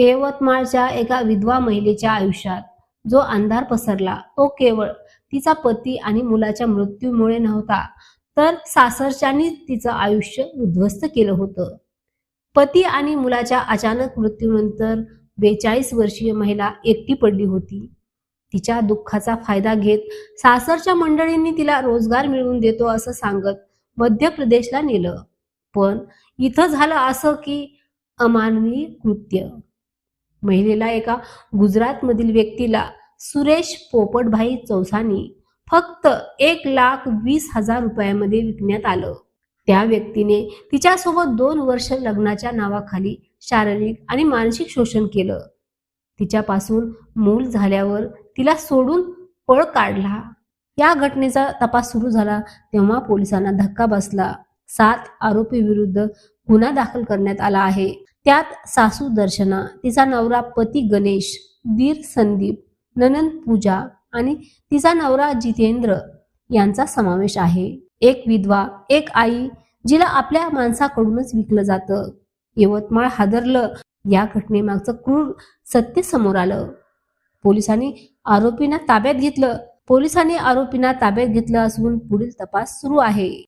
यवतमाळच्या एका विधवा महिलेच्या आयुष्यात जो अंधार पसरला तो केवळ तिचा पती आणि मुलाच्या मृत्यूमुळे नव्हता तर सासरच्यानी तिचं आयुष्य उद्ध्वस्त केलं होतं. पती आणि मुलाच्या अचानक मृत्यूनंतर बेचाळीस वर्षीय महिला एकटी पडली होती. तिच्या दुःखाचा फायदा घेत सासरच्या मंडळींनी तिला रोजगार मिळवून देतो असं सांगत मध्य प्रदेशला नेलं. पण इथं झालं असं की अमानवी कृत्य. महिलेला एका गुजरातमधील व्यक्तीला सुरेश पोपटभाई चौसानी फक्त एक लाख वीस हजार रुपयामध्ये विकण्यात आलं. त्या व्यक्तीने तिच्यासोबत दोन वर्ष लग्नाच्या नावाखाली शारीरिक आणि मानसिक शोषण केलं. तिच्यापासून मूल झाल्यावर तिला सोडून पळ काढला. या घटनेचा तपास सुरू झाला तेव्हा पोलिसांना धक्का बसला. सात आरोपी विरुद्ध गुन्हा दाखल करण्यात आला आहे. त्यात सासू दर्शना तिचा नवरा पती गणेश दीर संदीप ननंद पूजा आणि तिचा नवरा जितेंद्र यांचा समावेश आहे. एक विधवा एक आई जिला आपल्या माणसाकडूनच विकलं जातं. यवतमाळ हादरलं या घटनेमागचं क्रूर सत्य समोर आलं. पोलिसांनी आरोपींना ताब्यात घेतलं. पोलिसांनी आरोपींना ताब्यात घेतलं असून पुढील तपास सुरू आहे.